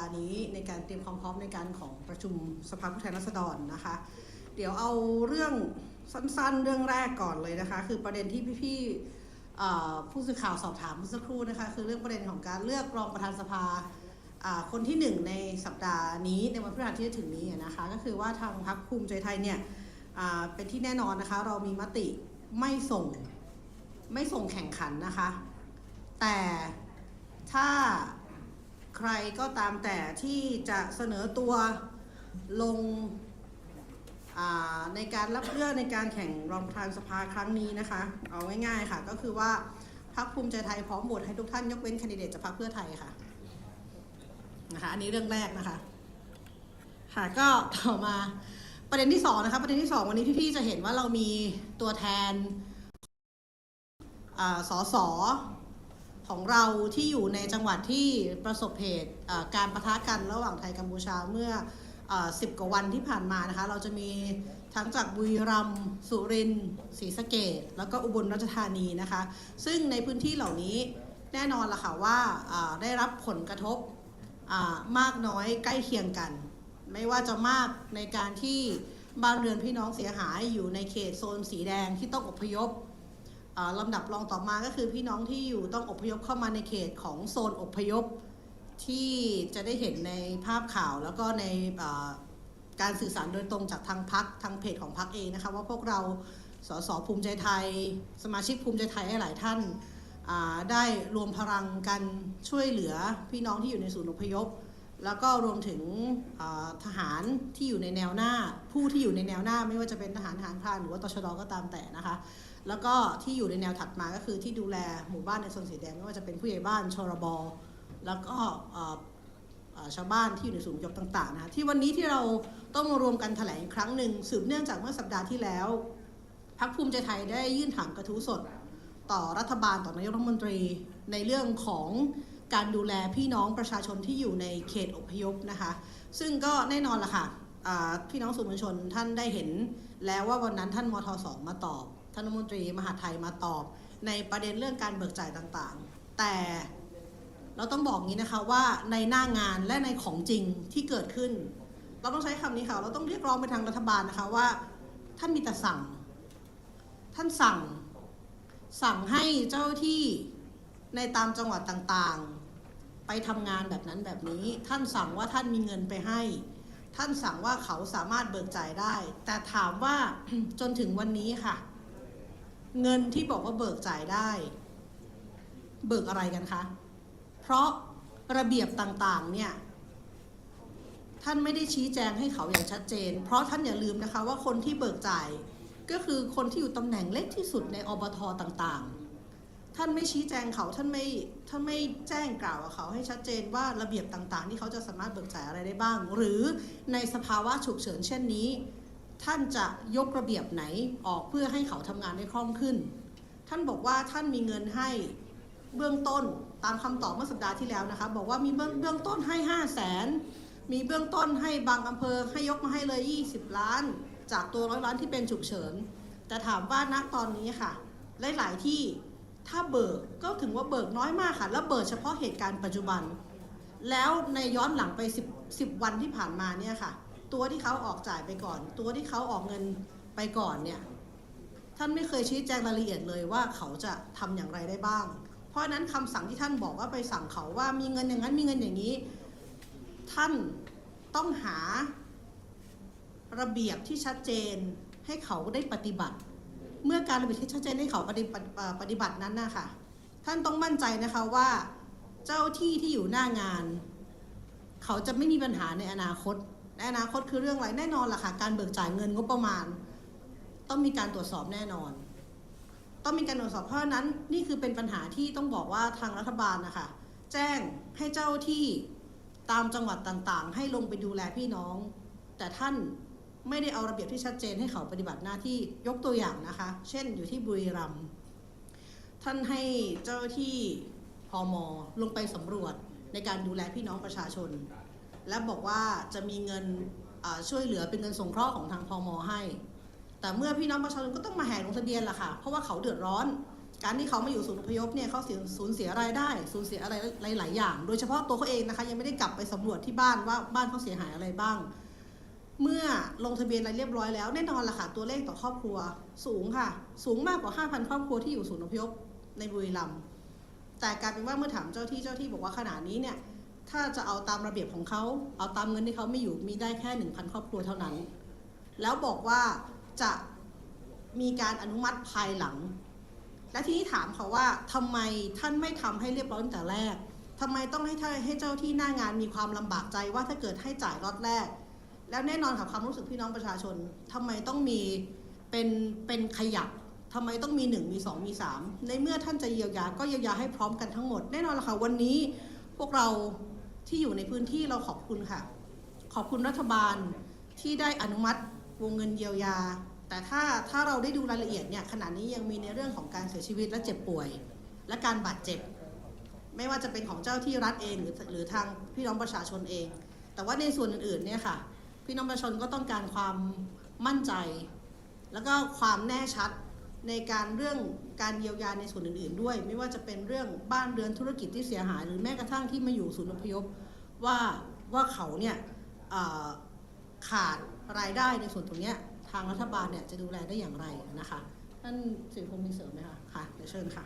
าห์นี้ในการเตรียมความพร้อมในการของประชุมสภาผู้แทนราษฎรนะคะ เดี๋ยวเอาเรื่องสั้นๆ เรื่องแรกก่อนเลยนะคะ คือประเด็นที่พี่ๆผู้สื่อข่าวสอบถามเมื่อสักครู่นะคะ คือเรื่องประเด็นของการเลือกรองประธานสภาคนที่หนึ่งในสัปดาห์นี้ในวันพฤหัสที่จะถึงนี้นะคะ ก็คือว่าทางพรรคภูมิใจไทยเนี่ยเป็นที่แน่นอนนะคะ เรามีมติไม่ส่งไม่ส่งแข่งขันนะคะ แต่ถ้า ใครก็ตามแต่ที่จะเสนอตัวลงในการรับเลือกในการแข่งรองประธานสภาครั้งนี้นะคะ เอาง่ายๆค่ะ ก็คือว่าพรรคภูมิใจไทยพร้อมโหวตให้ทุกท่านยกเว้นแคนดิเดตจากพรรคเพื่อไทยค่ะนะคะอันนี้เรื่องแรกนะคะ ค่ะก็ต่อมาประเด็นที่สองนะคะประเด็นที่สองวันนี้พี่ๆจะเห็นว่าเรามีตัวแทนอ่าสส ของเราที่อยู่ในจังหวัดที่ประสบเหตุการประทะกันระหว่างไทยกัมพูชาเมื่อสิบกว่าวันที่ผ่านมานะคะ เราจะมีทั้งจากบุรีรัมย์สุรินทร์ศรีสะเกดแล้วก็อุบลราชธานีนะคะ ซึ่งในพื้นที่เหล่านี้แน่นอนละค่ะว่าาได้รับผลกระทบมากน้อยใกล้เคียงกัน ไม่ว่าจะมากในการที่บ้านเรือนพี่น้องเสียหายอยู่ในเขตโซนสีแดงที่ต้องอพยพ ลำดับรองต่อมาก็คือพี่น้องที่อยู่ต้องอพยพเข้ามาในเขตของโซนอพยพที่จะได้เห็นในภาพข่าวแล้วก็ในการสื่อสารโดยตรงจากทางพักทางเพจของพักเองนะคะว่าพวกเราสสภูมิใจไทย สมาชิกภูมิใจไทยหลายท่านาได้รวมพลังกันช่วยเหลือพี่น้องที่อยู่ในศูนย์อพยพ แล้วก็รวมถึงทหารที่อยู่ในแนวหน้า ผู้ที่อยู่ในแนวหน้าไม่ว่าจะเป็นทหารทหารพรานหรือว่าตชดก็ตามแต่นะคะ แล้วก็ที่อยู่ในแนวถัดมาก็คือที่ดูแลหมู่บ้านในโซนสีแดงไม่ว่าจะเป็นผู้ใหญ่บ้านชรบแล้วก็ชาวบ้านที่อยู่ในศูนย์อพยพต่างๆนะคะที่วันนี้ที่เราต้องมารวมกันแถลงอีกครั้งหนึ่งสืบเนื่องจากเมื่อสัปดาห์ที่แล้วพรรคภูมิใจไทยได้ยื่นถามกระทู้สด ต่อรัฐบาลต่อนายกรัฐมนตรีในเรื่องของการดูแลพี่น้องประชาชนที่อยู่ในเขตอพยพนะคะ ซึ่งก็แน่นอนละค่ะพี่น้องสื่อมวลชนท่านได้เห็นแล้วว่าวันนั้นท่านมทสองมาตอบ ท่านรัฐมนตรีมหาไทยมาตอบในประเด็นเรื่องการเบิกจ่ายต่างๆ แต่เราต้องบอกงี้นะคะว่าในหน้างานและในของจริงที่เกิดขึ้น เราต้องใช้คำนี้ค่ะ เราต้องเรียกร้องไปทางรัฐบาลนะคะว่า ท่านมีแต่สั่ง ท่านสั่ง สั่งให้เจ้าที่ในตามจังหวัดต่างๆ ไปทำงานแบบนั้นแบบนี้ ท่านสั่งว่าท่านมีเงินไปให้ ท่านสั่งว่าเขาสามารถเบิกจ่ายได้ แต่ถามว่าจนถึงวันนี้ค่ะ เงินที่บอกว่าเบิกจ่ายได้ เบิกอะไรกันคะ เพราะระเบียบต่างๆเนี่ยท่านไม่ได้ชี้แจงให้เขาอย่างชัดเจน เพราะท่านอย่าลืมนะคะว่าคนที่เบิกจ่าย ก็คือคนที่อยู่ตำแหน่งเล็กที่สุดในอบทต่างๆ ท่านไม่ชี้แจงเขาท่านไม่ท่านไม่แจ้งกล่าวกับเขาให้ชัดเจนว่าระเบียบต่างๆ ที่เขาจะสามารถเบิกจ่ายอะไรได้บ้าง หรือในสภาวะฉุกเฉินเช่นนี้ ท่านจะยกระเบียบไหนออกเพื่อให้เขาทำงานได้คล่องขึ้น ท่านบอกว่าท่านมีเงินให้เบื้องต้นตามคำตอบเมื่อสัปดาห์ที่แล้วนะคะ บอกว่ามีเบื้องเบื้องต้นให้ 5 0 0แสนมีเบื้องต้นให้บางอำเภอให้ยกมาให้เลย 20 ล้าน จากตัวร้อยล้านที่เป็นฉุกเฉิน แต่ถามว่าณตอนนี้ค่ะ หลาย ๆ ที่ถ้าเบิกก็ถึงว่าเบิกน้อยมากค่ะ แล้วเบิกเฉพาะเหตุการณ์ปัจจุบัน แล้วในย้อนหลังไป 10 10 วันที่ผ่านมาเนี่ยค่ะ ตัวที่เขาออกจ่ายไปก่อน ตัวที่เขาออกเงินไปก่อนเนี่ยท่านไม่เคยชี้แจงรายละเอียดเลยว่าเขาจะทำอย่างไรได้บ้าง เพราะนั้นคำสั่งที่ท่านบอกว่าไปสั่งเขาว่ามีเงินอย่างนั้นมีเงินอย่างนี้ ท่านต้องหาระเบียบที่ชัดเจนให้เขาได้ปฏิบัติ เมื่อการระเบียบที่ชัดเจนให้เขาปฏิบัติปฏิบัตินั้นนะคะท่านต้องมั่นใจนะคะว่าเจ้าที่ที่อยู่หน้างาน เขาจะไม่มีปัญหาในอนาคต ในอนาคตคือเรื่องอะไรแน่นอนล่ะค่ะการเบิกจ่ายเงินงบประมาณ ต้องมีการตรวจสอบแน่นอน ต้องมีการตรวจสอบเพราะนั้นนี่คือเป็นปัญหาที่ต้องบอกว่าทางรัฐบาลนะคะแจ้งให้เจ้าที่ตามจังหวัดต่างๆ ให้ลงไปดูแลพี่น้อง แต่ท่านไม่ได้เอาระเบียบที่ชัดเจนให้เขาปฏิบัติหน้าที่ยกตัวอย่างนะคะ เช่นอยู่ที่บุรีรัมย์ท่านให้เจ้าที่พมลงไปสำรวจในการดูแลพี่น้องประชาชน และบอกว่าจะมีเงินช่วยเหลือเป็นเงินสงเคราะห์ของทางพมอให้ แต่เมื่อพี่น้องประชาชนก็ต้องมาแห่ลงทะเบียนล่ะค่ะ เพราะว่าเขาเดือดร้อน การที่เขามาอยู่ศูนย์อพยพเนี่ยเขาเสียสูญเสียรายได้สูญเสียอะไรหลาย ๆ อย่าง โดยเฉพาะตัวเขาเองนะคะยังไม่ได้กลับไปสำรวจที่บ้านว่าบ้านเขาเสียหายอะไรบ้าง เมื่อลงทะเบียนอะไรเรียบร้อยแล้วแน่นอนล่ะค่ะตัวเลขต่อครอบครัวสูงค่ะ สูงมากกว่า 5,000 ครอบครัวที่อยู่ศูนย์อพยพในบุรีรัมย์แต่กลายเป็นว่าเมื่อถามเจ้าที่เจ้าที่บอกว่าขนาดนี้เนี่ย ถ้าจะเอาตามระเบียบของเขาเอาตามเงินที่เขาไม่อยู่มีได้แค่1,000ครอบครัวเท่านั้น แล้วบอกว่าจะมีการอนุมัติภายหลัง และทีนี้ถามเขาว่าทำไมท่านไม่ทำให้เรียบร้อยตั้งแต่แรกทำไมต้องให้ท่านให้เจ้าที่หน้างานมีความลำบากใจว่าถ้าเกิดให้จ่ายรอดแรก แล้วแน่นอนค่ะความรู้สึกพี่น้องประชาชนทำไมต้องมีเป็นเป็นขยักทำไมต้องมีหนึ่งมีสองมีสามในเมื่อท่านจะเยียวยาก็เยียวยาให้พร้อมกันทั้งหมด แน่นอนละค่ะวันนี้พวกเรา ที่อยู่ในพื้นที่เราขอบคุณค่ะ ขอบคุณรัฐบาลที่ได้อนุมัติวงเงินเยียวยา แต่ถ้าถ้าเราได้ดูรายละเอียดเนี่ยขณะนี้ยังมีในเรื่องของการเสียชีวิตและเจ็บป่วย และการบาดเจ็บ ไม่ว่าจะเป็นของเจ้าที่รัฐเองหรือหรือทางพี่น้องประชาชนเอง แต่ว่าในส่วนอื่นๆเนี่ยค่ะ พี่น้องประชาชนก็ต้องการความมั่นใจ แล้วก็ความแน่ชัดในการเรื่อง การเยียวยาในส่วนอื่นๆ ด้วย ไม่ว่าจะเป็นเรื่องบ้านเรือนธุรกิจที่เสียหาย หรือแม้กระทั่งที่มาอยู่ศูนย์อพยพว่าว่าเขาเนี่ยขาดรายได้ในส่วนตรงนี้ทางรัฐบาลเนี่ยจะดูแลได้อย่างไรนะคะท่านสิริพงศ์มีเสริมไหมคะค่ะเดี๋ยวเชิญค่ะ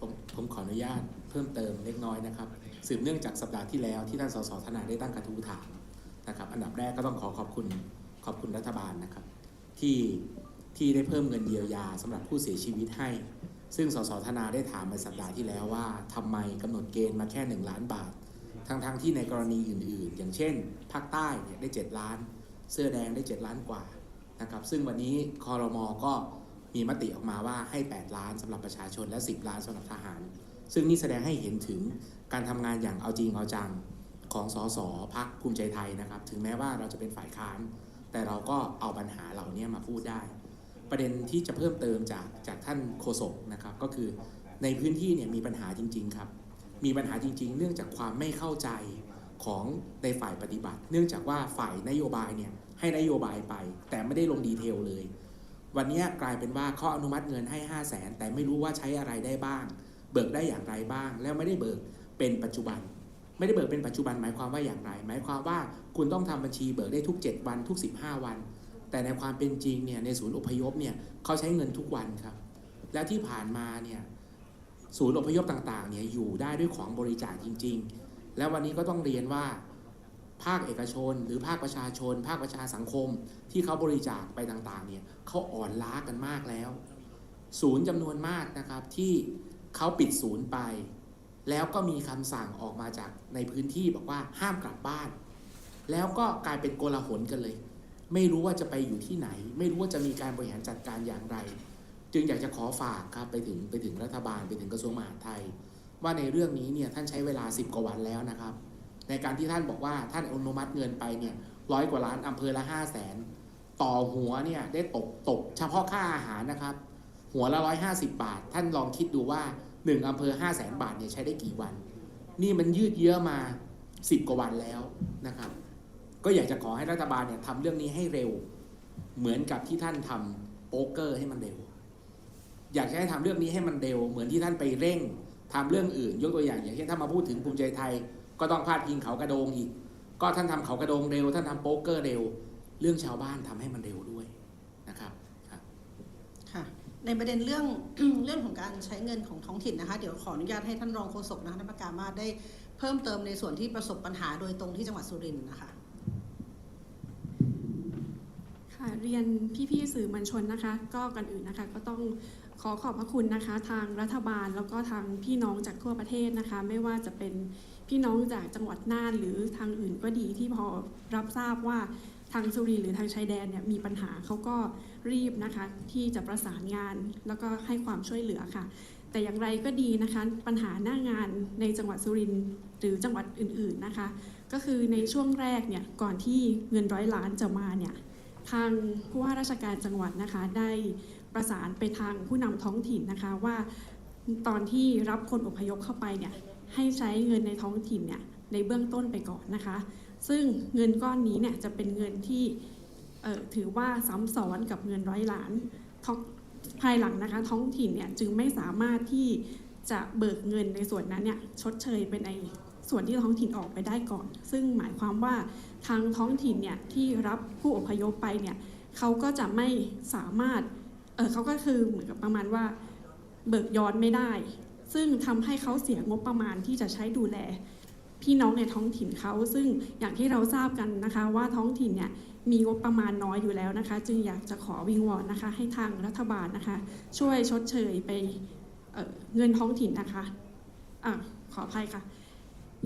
ผมผมขออนุญาตเพิ่มเติมเล็กน้อยนะครับ สืบเนื่องจากสัปดาห์ที่แล้วที่ท่านสสธนาได้ตั้งกระทู้ถามนะครับ อันดับแรกก็ต้องขอขอบคุณขอบคุณรัฐบาลนะครับ ที่ ที่ได้เพิ่มเงินเยียวยาสำหรับผู้เสียชีวิตให้ ซึ่งสสธนาได้ถามในสัปดาห์ที่แล้วว่าทำไมกำหนดเกณฑ์มาแค่ 1 ล้านบาท ทั้งๆทที่ในกรณีอื่น ๆ อย่างเช่น ภาคใต้เนี่ยได้ 7 ล้าน เสื้อแดงได้ 7 ล้านกว่านะครับซึ่งวันนี้คอรมอก็มีมติออกมาว่าให้ 8 ล้านสำหรับประชาชนและ 10 ล้านสำหรับทหาร ซึ่งนี่แสดงให้เห็นถึงการทำงานอย่างเอาจริงเอาจังของสสพักภูมิใจไทยนะครับ ถึงแม้ว่าเราจะเป็นฝ่ายค้าน แต่เราก็เอาปัญหาเหล่านี้มาพูดได้ ประเด็นที่จะเพิ่มเติมจากจากท่านโฆษกนะครับ ก็คือในพื้นที่เนี่ยมีปัญหาจริง ๆ ครับ มีปัญหาจริง ๆ เนื่องจากความไม่เข้าใจของในฝ่ายปฏิบัติ เนื่องจากว่าฝ่ายนโยบายเนี่ยให้นโยบายไป แต่ไม่ได้ลงดีเทลเลย วันนี้กลายเป็นว่าเขาอนุมัติเงินให้ 5 0 0แสนแต่ไม่รู้ว่าใช้อะไรได้บ้าง เบิกได้อย่างไรบ้าง แล้วไม่ได้เบิกเป็นปัจจุบัน ไม่ได้เบิกเป็นปัจจุบันหมายความว่าอย่างไร หมายความว่าคุณต้องทำบัญชีเบิกได้ทุก 7 วันทุก 15 วัน แต่ในความเป็นจริงเนี่ยในศูนย์อพยพเนี่ยเขาใช้เงินทุกวันครับ แล้วที่ผ่านมาเนี่ยศูนย์อพยพต่างๆเนี่ยอยู่ได้ด้วยของบริจาคจริง ๆ แล้ววันนี้ก็ต้องเรียนว่าภาคเอกชน หรือภาคประชาชน ภาคประชาสังคม ที่เขาบริจาคไปต่างๆเนี่ยเขาอ่อนล้ากันมากแล้ว ศูนย์จำนวนมากนะครับที่เขาปิดศูนย์ไป แล้วก็มีคำสั่งออกมาจากในพื้นที่บอกว่าห้ามกลับบ้าน แล้วก็กลายเป็นโกลาหลกันเลย ไม่รู้ว่าจะไปอยู่ที่ไหน ไม่รู้ว่าจะมีการบริหารจัดการอย่างไร จึงอยากจะขอฝากครับไปถึงไปถึงรัฐบาลไปถึงกระทรวงมหาดไทย ว่าในเรื่องนี้เนี่ยท่านใช้เวลา 10 กว่าวันแล้วนะครับ ในการที่ท่านบอกว่าท่านอนุมัติเงินไปเนี่ยร้อยกว่าล้านอำเภอละห้าแสนต่อหัวเนี่ยได้ตกตกเฉพาะค่าอาหารนะครับ หัวละร้อยห้าสิบบาท ท่านลองคิดดูว่าหนึ่งอำเภอห้าแสนบาทเนี่ยใช้ได้กี่วัน นี่มันยืดเยื้อมาสิบกว่าวันแล้วนะครับ ก็อยากจะขอให้รัฐบาลเนี่ยทำเรื่องนี้ให้เร็ว เหมือนกับที่ท่านทำโป๊กเกอร์ให้มันเร็ว อยากจะให้ทำเรื่องนี้ให้มันเร็ว เหมือนที่ท่านไปเร่งทำเรื่องอื่น ยกตัวอย่าง อย่างเช่นถ้ามาพูดถึงภูมิใจไทย ก็ต้องพาดพิงเขากระโดงอีก ก็ท่านทำเขากระโดงเร็ว ท่านทำโป๊กเกอร์เร็ว เรื่องชาวบ้านทำให้มันเร็วด้วยนะครับค่ะในประเด็นเรื่องเรื่องของการใช้เงินของท้องถิ่นนะคะ เดี๋ยวขออนุญาตให้ท่านรองโฆษกนะคะท่านประกามาได้เพิ่มเติมในส่วนที่ประสบปัญหาโดยตรงที่จังหวัดสุรินทร์นะคะ ค่ะเรียนพี่ๆสื่อมวลชนนะคะ ก็ก่อนอื่นนะคะ ก็ต้องขอขอบพระคุณนะคะ ทางรัฐบาลแล้วก็ทางพี่น้องจากทั่วประเทศนะคะ ไม่ว่าจะเป็นพี่น้องจากจังหวัดน่านหรือทางอื่นก็ดีที่พอรับทราบว่าทางสุรินทร์หรือทางชายแดนเนี่ยมีปัญหาเขาก็รีบนะคะ ที่จะประสานงานแล้วก็ให้ความช่วยเหลือค่ะ แต่อย่างไรก็ดีนะคะ ปัญหาหน้างานในจังหวัดสุรินทร์หรือจังหวัดอื่นๆนะคะ ก็คือในช่วงแรกเนี่ยก่อนที่เงินร้อยล้านจะมาเนี่ย ทางผู้ว่าราชการจังหวัดนะคะ ได้ประสานไปทางผู้นำท้องถิ่นนะคะว่าตอนที่รับคนอพยพเข้าไปเนี่ยให้ใช้เงินในท้องถิ่นเนี่ยในเบื้องต้นไปก่อนนะคะ ซึ่งเงินก้อนนี้เนี่ยจะเป็นเงินที่ถือว่าซ้ำซ้อนกับเงินร้อยล้านภายหลังนะคะ ท้องถิ่นเนี่ยจึงไม่สามารถที่จะเบิกเงินในส่วนนั้นเนี่ยชดเชยไปใน ส่วนที่ท้องถิ่นออกไปได้ก่อน ซึ่งหมายความว่าทางท้องถิ่นเนี่ยที่รับผู้อพยพไปเนี่ยเขาก็จะไม่สามารถเออเขาก็คือเหมือนกับประมาณว่าเบิกย้อนไม่ได้ ซึ่งทำให้เขาเสียงบประมาณที่จะใช้ดูแล พี่น้องในท้องถิ่นเขาซึ่งอย่างที่เราทราบกันนะคะว่าท้องถิ่นเนี่ยมีงบประมาณน้อยอยู่แล้วนะคะ จึงอยากจะขอวิงวอนนะคะ ให้ทางรัฐบาลนะคะ ช่วยชดเชยไปเเงินท้องถิ่นนะคะอะขออภัยค่ะ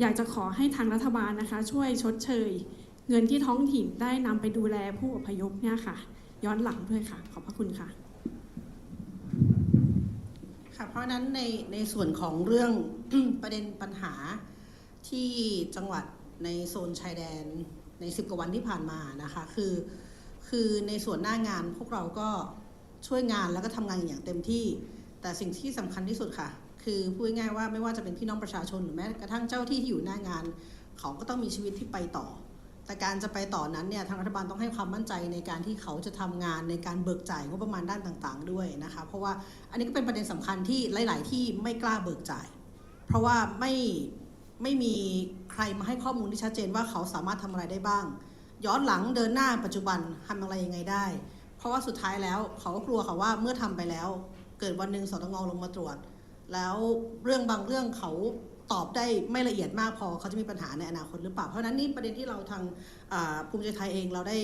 อยากจะขอให้ทางรัฐบาลนะคะ ช่วยชดเชย เงินที่ท้องถิ่นได้นำไปดูแลผู้อพยพเนี่ยค่ะ ย้อนหลังด้วยค่ะ ขอบพระคุณค่ะค่ะเพราะนั้นในในส่วนของเรื่อง ประเด็นปัญหาที่จังหวัดในโซนชายแดนใน10กว่าวันที่ผ่านมานะคะ คือคือในส่วนหน้างานพวกเราก็ช่วยงานแล้วก็ทำงานอย่างเต็มที่ แต่สิ่งที่สำคัญที่สุดค่ะ คือพูดง่ายว่าไม่ว่าจะเป็นพี่น้องประชาชนหรือแม้กระทั่งเจ้าที่ที่อยู่หน้างาน เขาก็ต้องมีชีวิตที่ไปต่อ แต่การจะไปต่อนั้นเนี่ยทางรัฐบาลต้องให้ความมั่นใจในการที่เขาจะทำงานในการเบิกจ่ายงบประมาณด้านต่างๆ ด้วยนะคะเพราะว่าอันนี้ก็เป็นประเด็นสำคัญที่หลาย ๆ ที่ไม่กล้าเบิกจ่าย เพราะว่าไม่ไม่มีใครมาให้ข้อมูลที่ชัดเจนว่าเขาสามารถทำอะไรได้บ้าง ย้อนหลังเดินหน้าปัจจุบันทำอะไรยังไงได้ เพราะว่าสุดท้ายแล้วเขาก็กลัวค่ะว่าเมื่อทำไปแล้ว เกิดวันหนึ่งสตงลงมาตรวจ แล้วเรื่องบางเรื่องเขาตอบได้ไม่ละเอียดมากพอเขาจะมีปัญหาในอนาคตหรือเปล่า เพราะนั้นนี่ประเด็นที่เราทางภูมิใจไทยเองเราได้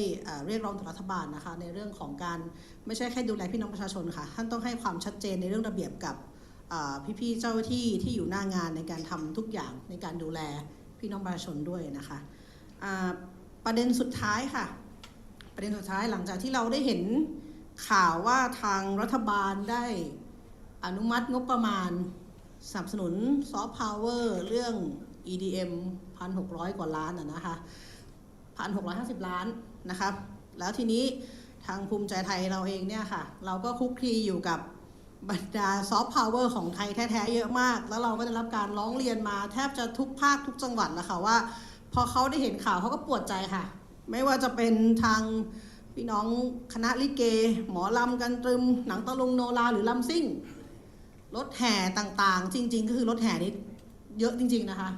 เรียกร้องต่อรัฐบาลนะคะในเรื่องของการไม่ใช่แค่ดูแลพี่น้องประชาชนค่ะท่านต้องให้ความชัดเจนในเรื่องระเบียบกับพี่ๆเจ้าหน้าที่ที่อยู่หน้างานในการทำทุกอย่างในการดูแลพี่น้องประชาชนด้วยนะคะประเด็นสุดท้ายค่ะ ประเด็นสุดท้ายหลังจากที่เราได้เห็นข่าวว่าทางรัฐบาลได้ อนุมัติงบประมาณสนับสนุนซอฟต์พาวเวอร์เรื่อง EDM 1,600 กว่าล้านอะนะคะ1,650 ล้านนะครับ แล้วทีนี้ทางภูมิใจไทยเราเองเนี่ยค่ะ เราก็คุกคีอยู่กับบรรดาซอฟต์พาวเวอร์ของไทยแท้ๆเยอะมาก แล้วเราก็ได้รับการร้องเรียนมาแทบจะทุกภาคทุกจังหวัดแล้วค่ะว่า พอเขาได้เห็นข่าวเขาก็ปวดใจค่ะ ไม่ว่าจะเป็นทางพี่น้องคณะลิเก หมอลำกันตรึม หนังตะลุงโนราหรือลำซิ่ง รถแห่ต่างๆ จริง ๆ ก็คือรถแห่นี้เยอะจริง ๆนะคะ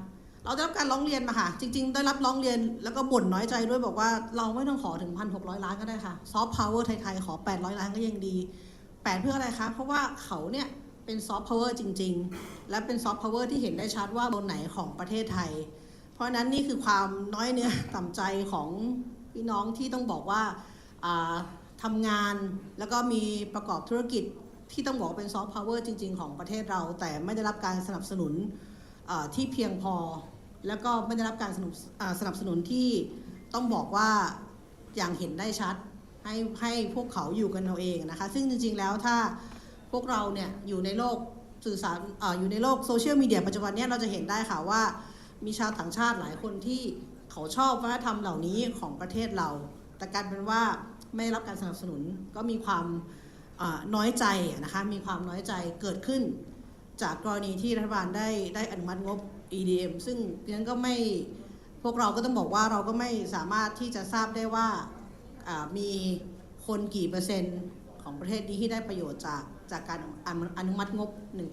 เราได้รับการร้องเรียนมาค่ะ จริง ๆ ได้รับร้องเรียนแล้วก็บ่นน้อยใจด้วยบอกว่าเราไม่ต้องขอถึง 1,600 ล้านก็ได้ค่ะซอฟต์พาวเวอร์ไทยๆขอ 800 ล้านก็ยังดี 8 เพื่ออะไรคะเพราะว่าเขาเนี่ยเป็นซอฟต์พาวเวอร์จริง ๆ และเป็นซอฟต์พาวเวอร์ที่เห็นได้ชัดว่าบนไหนของประเทศไทย เพราะนั้นนี่คือความน้อยเนื้อต่ำใจของพี่น้องที่ต้องบอกว่าอ่าทำงานแล้วก็มีประกอบธุรกิจ ที่ต้องบอกเป็นซอฟต์พาวเวอร์จริง ๆ ของประเทศเรา แต่ไม่ได้รับการสนับสนุนที่เพียงพอ แล้วก็ไม่ได้รับการสนับสนับสนุนที่ต้องบอกว่าอย่างเห็นได้ชัดให้ให้พวกเขาอยู่กันเอาเองนะคะ ซึ่งจริง ๆ แล้วถ้าพวกเราเนี่ยอยู่ในโลกสื่อสารออยู่ในโลกโซเชียลมีเดียปัจจุบันเนี้เราจะเห็นได้ค่ะว่ามีชาวต่างชาติหลายคนที่เขาชอบวัฒนธรรมเหล่านี้ของประเทศเรา แต่การเป็นว่าไม่ได้รับการสนับสนุนก็มีความ น้อยใจนะคะมีความน้อยใจเกิดขึ้น จากกรณีที่รัฐบาลได้ได้อนุมัติงบ EDM ซึ่งดิฉันก็ไม่พวกเราก็ต้องบอกว่าเราก็ไม่สามารถที่จะทราบได้ว่ามีคนกี่เปอร์เซ็นต์ของประเทศนี้ที่ได้ประโยชน์จากจากการอนุมัติงบ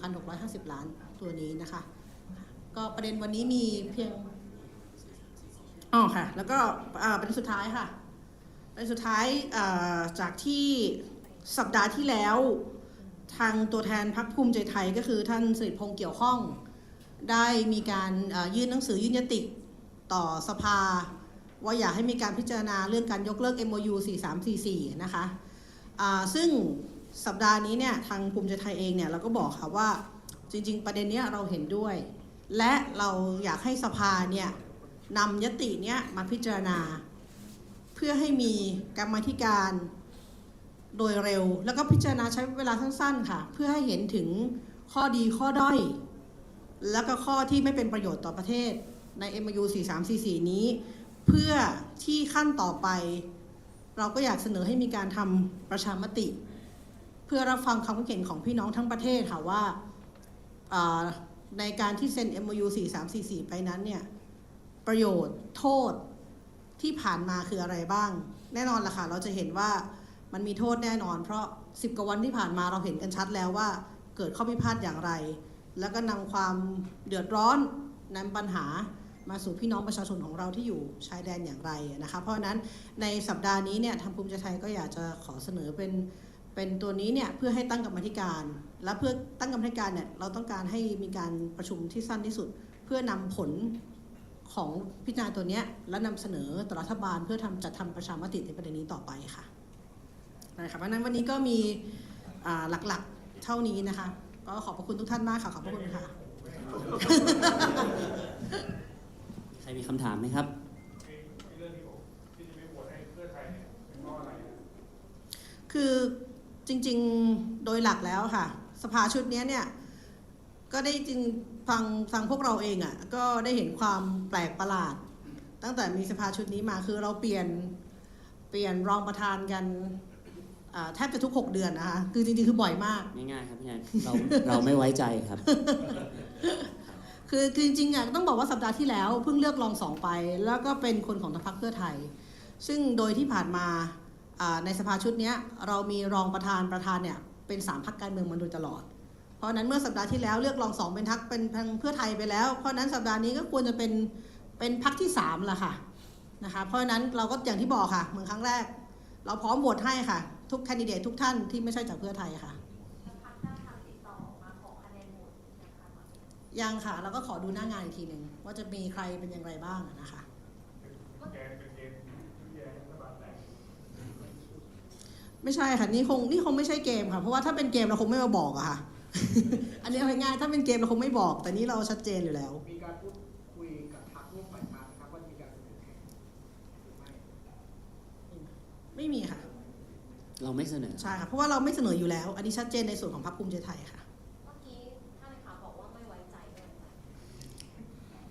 1,650 ล้านตัวนี้นะคะ ก็ประเด็นวันนี้มีเพียงอ๋อค่ะ แล้วก็อ่าประเด็นสุดท้ายค่ะประเด็นสุดท้ายจากที่ สัปดาห์ที่แล้ว ทางตัวแทนพรรคภูมิใจไทยก็คือท่านสิริพงษ์เกี่ยวข้อง ได้มีการยื่นหนังสือยื่นยติต่อสภา ว่าอยากให้มีการพิจารณาเรื่องการยกเลิก MOU 4344 นะคะอ่าซึ่งสัปดาห์นี้เนี่ยทางภูมิใจไทยเองเนี่ยเราก็บอกค่ะว่าจริง ๆ ประเด็นเนี้ยเราเห็นด้วย และเราอยากให้สภาเนี่ยนำยติเนี้ยมาพิจารณา เพื่อให้มีกรรมธิการ โดยเร็ว แล้วก็พิจารณาใช้เวลาสั้นๆ ค่ะ เพื่อให้เห็นถึงข้อดีข้อด้อย แล้วก็ข้อที่ไม่เป็นประโยชน์ต่อประเทศใน MOU 4344 นี้ เพื่อที่ขั้นต่อไป เราก็อยากเสนอให้มีการทำประชามติ เพื่อรับฟังความคิดเห็นของพี่น้องทั้งประเทศค่ะว่าในการที่เซ็น MOU 4344 ไปนั้นเนี่ยประโยชน์โทษที่ผ่านมาคืออะไรบ้าง แน่นอนล่ะค่ะเราจะเห็นว่า มันมีโทษแน่นอน เพราะ 10กว่าวันที่ผ่านมาเราเห็นกันชัดแล้วว่า เกิดข้อพิพาทอย่างไร แล้วก็นำความเดือดร้อนนำปัญหามาสู่พี่น้องประชาชนของเราที่อยู่ชายแดนอย่างไรนะคะเพราะฉะนั้นในสัปดาห์นี้เนี่ยทางภูมิใจไทยก็อยากจะขอเสนอเป็นเป็นตัวนี้เนี่ยเพื่อให้ตั้งกรรมธิการ และเพื่อตั้งกรรมธิการเนี่ยเราต้องการให้มีการประชุมที่สั้นที่สุด เพื่อนำผลของพิจารณาตัวนี้และนำเสนอต่อรัฐบาลเพื่อทำจัดทำประชามติในประเด็นนี้ต่อไปค่ะ นะคะเพราะฉะนั้นวันนี้ก็มีอ่าหลักๆเท่านี้นะคะ ก็ขอบพระคุณทุกท่านมากค่ะ ขอบพระคุณค่ะ ใครมีคำถามไหมครับคือจริงๆโดยหลักแล้วค่ะ สภาชุดเนี้ยเนี่ยก็ได้จริงฟังฟังพวกเราเองอะ่ะก็ได้เห็นความแปลกประหลาด ตั้งแต่มีสภาชุดนี้มาคือเราเปลี่ยนเปลี่ยนรองประธานกัน อ่าแทบจะทุก 6 เดือนนะคะ คือจริงๆ คือบ่อยมาก ง่ายๆครับพี่แอนเราเราไม่ไว้ใจครับ คือคือจริงๆอะต้องบอกว่าสัปดาห์ที่แล้วเพิ่งเลือกรองสองไป แล้วก็เป็นคนของทางพรรคเพื่อไทย ซึ่งโดยที่ผ่านมาอ่าในสภาชุดเนี้ยเรามีรองประธานประธานเนี่ยเป็นสามพรรคการเมืองมาโดยตลอด เพราะฉะนั้นเมื่อสัปดาห์ที่แล้วเลือกรองสองเป็นทักเป็นทางเพื่อไทยไปแล้ว เพราะฉะนั้นสัปดาห์นี้ก็ควรจะเป็นเป็นพรรคที่สามละค่ะนะคะ เพราะฉะนั้นเราก็อย่างที่บอกค่ะเหมือนครั้งแรก เราพร้อมโหวตให้ค่ะ ทุกแคนดิเดตทุกท่านที่ไม่ใช่จากเพื่อไทยค่ะพักได้ทางติดต่อมาขอคะแนนโหวตนะคะยังค่ะ แล้วก็ขอดูหน้างานอีกทีหนึ่งว่าจะมีใครเป็นอย่างไรบ้างนะคะไม่ใช่ค่ะนี่คงนี่คงไม่ใช่เกมค่ะเพราะว่าถ้าเป็นเกมเราคงไม่มาบอกอะค่ะ อันนี้เอาง่ายๆถ้าเป็นเกมเราคงไม่บอก แต่นี่เราชัดเจนอยู่แล้วมีการพูดคุยกับพรรคร่วมฝ่ายค้านนะครับว่ามีการเสนอแข่งหรือไม่ไม่มีค่ะ เราไม่เสนอ ใช่ค่ะ เพราะว่าเราไม่เสนออยู่แล้ว อันนี้ชัดเจนในส่วนของพรรคภูมิใจไทยค่ะ เมื่อกี้ท่านเลขาบอกว่าไม่ไว้ใจไม่ไว้ใจ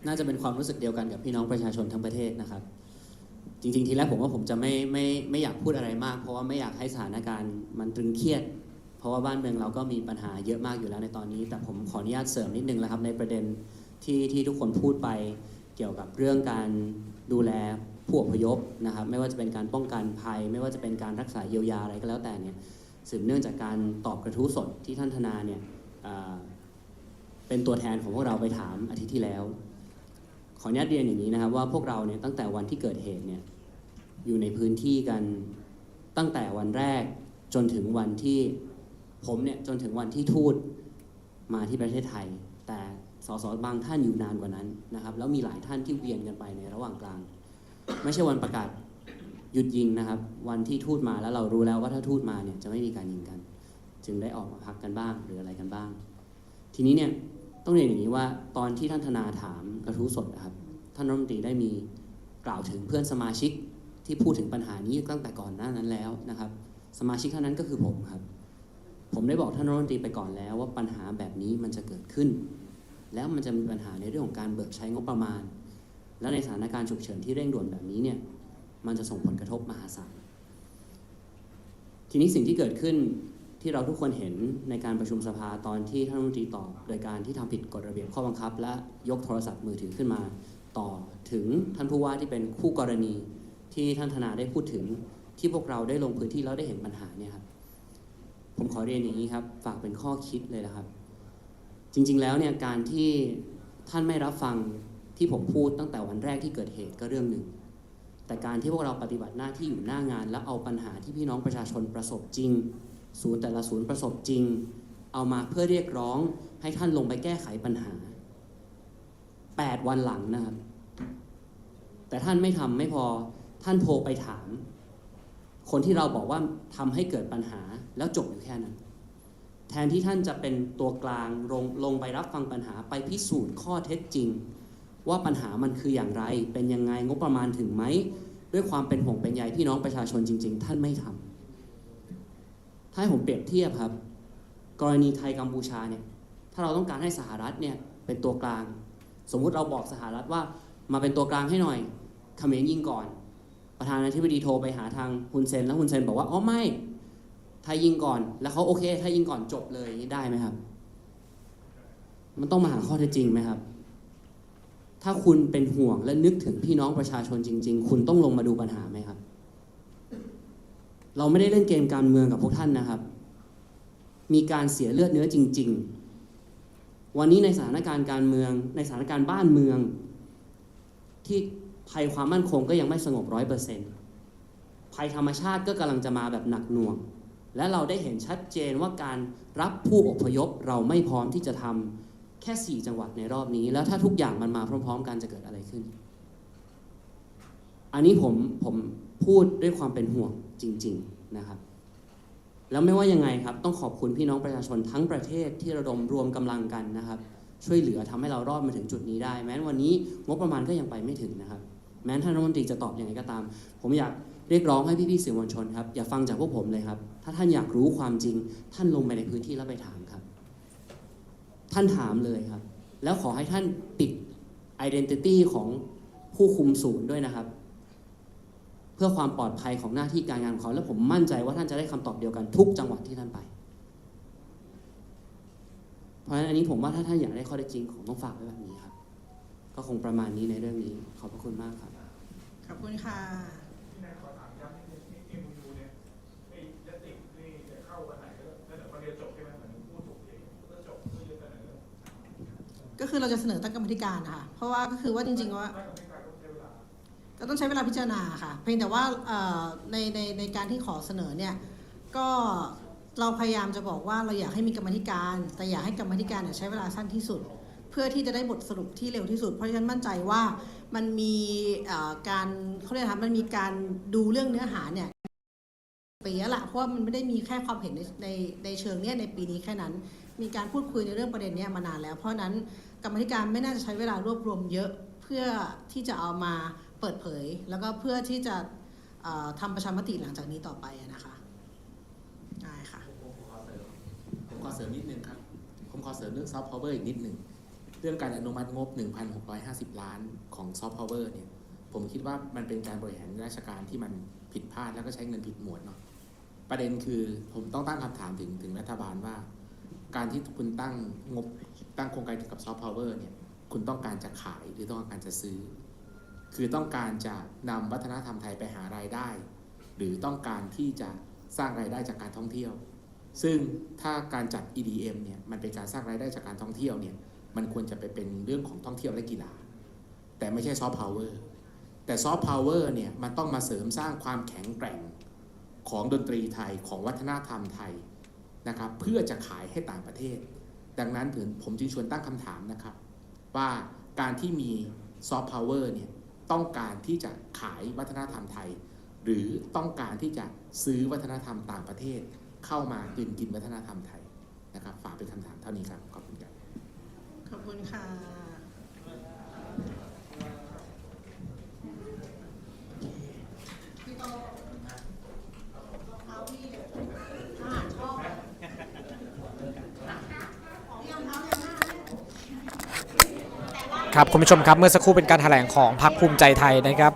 น่าจะเป็นความรู้สึกเดียวกันกับพี่น้องประชาชนทั้งประเทศนะครับ จริงๆ ทีแรกผมว่าผมจะไม่ไม่ไม่อยากพูดอะไรมาก เพราะว่าไม่อยากให้สถานการณ์มันตรึงเครียด เพราะว่าบ้านเมืองเราก็มีปัญหาเยอะมากอยู่แล้วในตอนนี้ แต่ผมขออนุญาตเสริมนิดนึงนะครับในประเด็นที่ที่ทุกคนพูดไปเกี่ยวกับเรื่องการดูแล ผู้อพยพนะครับไม่ว่าจะเป็นการป้องกันภัย ไม่ว่าจะเป็นการรักษาเยียวยาอะไรก็แล้วแต่เนี่ยสืบเนื่องจากการตอบกระทู้สดที่ท่านธนาเนี่ยเป็นตัวแทนของพวกเราไปถามอาทิตย์ที่แล้ว ขออนุญาตเรียนอย่างนี้นะครับว่าพวกเราเนี่ยตั้งแต่วันที่เกิดเหตุเนี่ยอยู่ในพื้นที่กันตั้งแต่วันแรกจนถึงวันที่ผมเนี่ยจนถึงวันที่ทูตมาที่ประเทศไทย แต่สสบางท่านอยู่นานกว่านั้นนะครับแล้วมีหลายท่านที่เวียนกันไปในระหว่างกลาง ไม่ใช่วันประกาศหยุดยิงนะครับ วันที่ทูตมาแล้วเรารู้แล้วว่าถ้าทูตมาเนี่ยจะไม่มีการยิงกัน จึงได้ออกมาพักกันบ้างหรืออะไรกันบ้าง ทีนี้เนี่ยต้องเรียนอย่างนี้ว่าตอนที่ท่านธนาถามกระทู้สดนะครับ ท่านรัฐมนตรีได้มีกล่าวถึงเพื่อนสมาชิกที่พูดถึงปัญหานี้ตั้งแต่ก่อนหน้านั้นแล้วนะครับ สมาชิกท่านนั้นก็คือผมครับ ผมได้บอกท่านรัฐมนตรีไปก่อนแล้วว่าปัญหาแบบนี้มันจะเกิดขึ้น แล้วมันจะมีปัญหาในเรื่องของการเบิกใช้งบประมาณ และในสถานการณ์ฉุกเฉินที่เร่งด่วนแบบนี้เนี่ยมันจะส่งผลกระทบมหาศาลทีนี้สิ่งที่เกิดขึ้นที่เราทุกคนเห็นในการประชุมสภาตอนที่ท่านรัฐมนตรีตอบโดยการที่ทำผิดกฎระเบียบข้อบังคับ และยกโทรศัพท์มือถือขึ้นมาต่อถึงท่านผู้ว่าที่เป็นคู่กรณีที่ท่านธนาได้พูดถึงที่พวกเราได้ลงพื้นที่แล้วได้เห็นปัญหาเนี่ยครับผมขอเรียนอย่างนี้ครับฝากเป็นข้อคิดเลยนะครับ จริงๆแล้วเนี่ยการที่ท่านไม่รับฟัง ที่ผมพูดตั้งแต่วันแรกที่เกิดเหตุก็เรื่องหนึ่ง แต่การที่พวกเราปฏิบัติหน้าที่อยู่หน้างาน แล้วเอาปัญหาที่พี่น้องประชาชนประสบจริง ศูนย์แต่ละศูนย์ประสบจริง เอามาเพื่อเรียกร้องให้ท่านลงไปแก้ไขปัญหา 8 วันหลังนะครับ แต่ท่านไม่ทำไม่พอท่านโทรไปถาม คนที่เราบอกว่าทำให้เกิดปัญหาแล้วจบอยู่แค่นั้นแทนที่ท่านจะเป็นตัวกลางลงลงไปรับฟังปัญหาไปพิสูจน์ข้อเท็จจริง ว่าปัญหามันคืออย่างไร เป็นยังไงงบประมาณถึงไหม ด้วยความเป็นห่วงเป็นใยพี่น้องประชาชนจริง ๆ ท่านไม่ทำถ้าให้ผมเปรียบเทียบครับ กรณีไทยกัมพูชาเนี่ยถ้าเราต้องการให้สหรัฐเนี่ยเป็นตัวกลาง สมมุติเราบอกสหรัฐว่ามาเป็นตัวกลางให้หน่อยเขมรยิงก่อน ประธานาธิบดีโทรไปหาทางฮุนเซนแล้วฮุนเซนบอกว่าอ๋อไม่ไทยยิงก่อน แล้วเขาโอเคไทยยิงก่อนจบเลยนี้ได้ไหมครับ มันต้องมาหาข้อเท็จจริงไหมครับ ถ้าคุณเป็นห่วงและนึกถึงพี่น้องประชาชนจริง ๆ คุณต้องลงมาดูปัญหาไหมครับ เราไม่ได้เล่นเกมการเมืองกับพวกท่านนะครับ มีการเสียเลือดเนื้อจริง ๆ วันนี้ในสถานการณ์การเมือง ในสถานการณ์บ้านเมือง ที่ภัยความมั่นคงก็ยังไม่สงบร้อยเปอร์เซ็นต์ภัยธรรมชาติก็กำลังจะมาแบบหนักหน่วง และเราได้เห็นชัดเจนว่าการรับผู้อพยพเราไม่พร้อมที่จะทำ แค่ 4 จังหวัดในรอบนี้ แล้วถ้าทุกอย่างมันมาพร้อม ๆ กันจะเกิดอะไรขึ้น อันนี้ผมผมพูดด้วยความเป็นห่วงจริง ๆนะครับ แล้วไม่ว่ายังไงครับ ต้องขอบคุณพี่น้องประชาชนทั้งประเทศที่ระดมรวมกำลังกันนะครับ ช่วยเหลือทำให้เรารอดมาถึงจุดนี้ได้ แม้วันนี้งบประมาณก็ยังไปไม่ถึงนะครับ แม้ท่านรัฐมนตรีจะตอบอยังไงก็ตาม ผมอยากเรียกร้องให้พี่ๆสื่อมวลชนครับอย่าฟังจากพวกผมเลยครับ ถ้าท่านอยากรู้ความจริง ท่านลงไปในพื้นที่แล้วไปถาม ท่านถามเลยครับ แล้วขอให้ท่านปิด identity ของผู้คุมศูนย์ด้วยนะครับ เพื่อความปลอดภัยของหน้าที่การงานของเขา และผมมั่นใจว่าท่านจะได้คำตอบเดียวกันทุกจังหวัดที่ท่านไป เพราะฉะนั้นอันนี้ผมว่าถ้าท่านอยากได้ข้อเท็จริงผมต้องฝากไว้แบบนี้ครับ ก็คงประมาณนี้ในเรื่องนี้ ขอบพระคุณมากครับ ขอบคุณค่ะ ก็คือเราจะเสนอตั้งกรรมธิการนะคะเพราะว่าก็คือว่าจริงๆว่าถ้ากับไม่การต้องใช้เวลาก็ต้องใช้เวลาพิจารณาค่ะ เพียงแต่ว่าในในในการที่ขอเสนอเนี่ยก็เราพยายามจะบอกว่าเราอยากให้มีกรรมธิการ แต่อยากให้กรรมธิการเนี่ยใช้เวลาสั้นที่สุด เพื่อที่จะได้บทสรุปที่เร็วที่สุด เพราะฉะนั้นมั่นใจว่ามันมีการเขาเรียกนะคะมันมีการดูเรื่องเนื้อหาเนี่ยปีแล้วละเพราะว่ามันไม่ได้มีแค่ความเห็นในในในเชิงเนี้ยในปีนี้แค่นั้น มีการพูดคุยในเรื่องประเด็นเนี้ยมานานแล้ว เพราะนั้น กรรมธิการไม่น่าจะใช้เวลารวบรวมเยอะเพื่อที่จะเอามาเปิดเผย แล้วก็เพื่อที่จะเอ่อทำประชามติหลังจากนี้ต่อไปอะนะคะได้ค่ะผมขอเสริมผมขอเสริมนิดนึงครับผมขอเสริมเรื่องซอฟต์พาวเวอร์อีกนิดหนึ่งเรื่องการอนุมัติงบ 1,650 ล้านของซอฟต์พาวเวอร์เนี่ยผมคิดว่ามันเป็นการบริหารราชการที่มันผิดพลาดแล้วก็ใช้เงินผิดหมวดเนาะประเด็นคือผมต้องตั้งคำถามถึงถึงรัฐบาลว่า การที่คุณตั้งงบตั้งโครงการเกี่ยวกับซอฟต์พาวเวอร์เนี่ยคุณต้องการจะขายหรือต้องการจะซื้อ คือต้องการจะนำวัฒนธรรมไทยไปหารายได้ หรือต้องการที่จะสร้างรายได้จากการท่องเที่ยว ซึ่งถ้าการจัด EDM เนี่ยมันเป็นการสร้างรายได้จากการท่องเที่ยวเนี่ยมันควรจะไปเป็นเรื่องของท่องเที่ยวและกีฬา แต่ไม่ใช่ซอฟต์พาวเวอร์แต่ซอฟต์พาวเวอร์เนี่ยมันต้องมาเสริมสร้างความแข็งแกร่งของดนตรีไทยของวัฒนธรรมไทย นะครับเพื่อจะขายให้ต่างประเทศ ดังนั้นถึงผมจึงชวนตั้งคำถามนะครับ ว่าการที่มีซอฟต์พาวเวอร์เนี่ยต้องการที่จะขายวัฒนธรรมไทย หรือต้องการที่จะซื้อวัฒนธรรมต่างประเทศ เข้ามากินกินวัฒนธรรมไทยนะครับฝากเป็นคำถามเท่านี้ครับขอบคุณครับขอบคุณค่ะ ครับคุณผู้ชมครับเมื่อสักครู่เป็นการแถลงของพรรคภูมิใจไทยนะครับ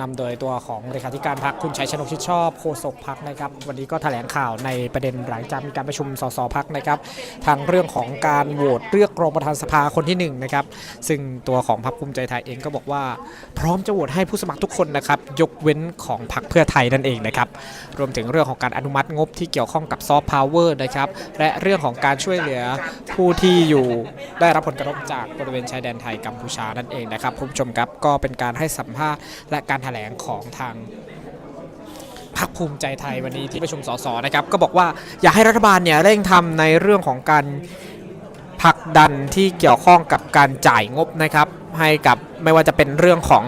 นำโดยตัวของเลขาธิการพรรคคุณชัยชนกชิดชอบโฆษกพรรคนะครับ วันนี้ก็แถลงข่าวในประเด็นหลังจากมีการประชุมสสพักนะครับทางเรื่องของการโหวตเลือกรองประธานสภาคนที่หนึ่งนะครับซึ่งตัวของพรรคภูมิใจไทยเองก็บอกว่า พร้อมจะโหวตให้ผู้สมัครทุกคนนะครับยกเว้นของพรรคเพื่อไทยนั่นเองนะครับรวมถึงเรื่องของการอนุมัติงบที่เกี่ยวข้องกับซอฟต์พาวเวอร์นะครับและเรื่องของการช่วยเหลือผู้ที่อยู่ได้รับผลกระทบจากบริเวณชายแดนไทยกัมพูชานั่นเองนะครับคุณผู้ชมครับก็เป็นการให้สัมภาษณ์และการถลงของทางพรรคภูมิใจไทยวันนี้ที่ประชุมสสนะครับก็บอกว่าอยากให้รัฐบาลเนี่ยเร่งทำในเรื่องของการผลักดันที่เกี่ยวข้องกับการจ่ายงบนะครับให้กับไม่ว่าจะเป็นเรื่องของ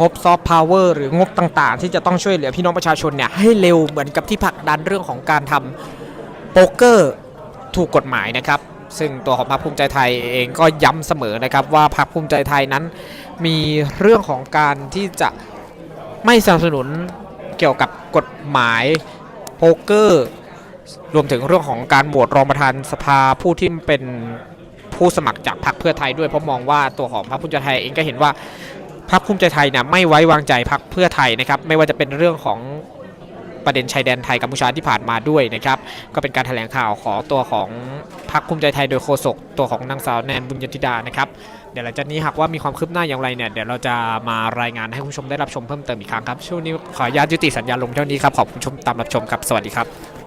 งบซอฟต์พาวเวอร์หรืองบต่างๆ ที่จะต้องช่วยเหลือพี่น้องประชาชนเนี่ยให้เร็วเหมือนกับที่ผลักดันเรื่องของการทำโป๊กเกอร์ถูกกฎหมายนะครับ ซึ่งตัวของพรรคภูมิใจไทยเองก็ย้ำเสมอนะครับว่าพรรคภูมิใจไทยนั้น มีเรื่องของการที่จะ ไม่สนับสนุนเกี่ยวกับกฎหมายโป๊กเกอร์ รวมถึงเรื่องของการโหวตรองประธานสภาผู้ที่เป็นผู้สมัครจากพรรคเพื่อไทยด้วยเพราะมองว่าตัวของพรรคภูมิใจไทยเองก็เห็นว่าพรรคภูมิใจไทยเนี่ยไม่ไว้วางใจพรรคเพื่อไทยนะครับไม่ว่าจะเป็นเรื่องของประเด็นชายแดนไทยกัมพูชาที่ผ่านมาด้วยนะครับก็เป็นการแถลงข่าวของตัวของพรรคภูมิใจไทยโดยโฆษกตัวของนางสาวแนนบุญยติดานะครับ เดี๋ยวหลังจากนี้หากว่ามีความคืบหน้าอย่างไรเนี่ยเดี๋ยวเราจะมารายงานให้คุณผู้ชมได้รับชมเพิ่มเติมอีกครั้งครับช่วงนี้ขออนุญาตยุติสัญญาลงเท่านี้ครับขอบคุณผู้ชมตามรับชมครับสวัสดีครับ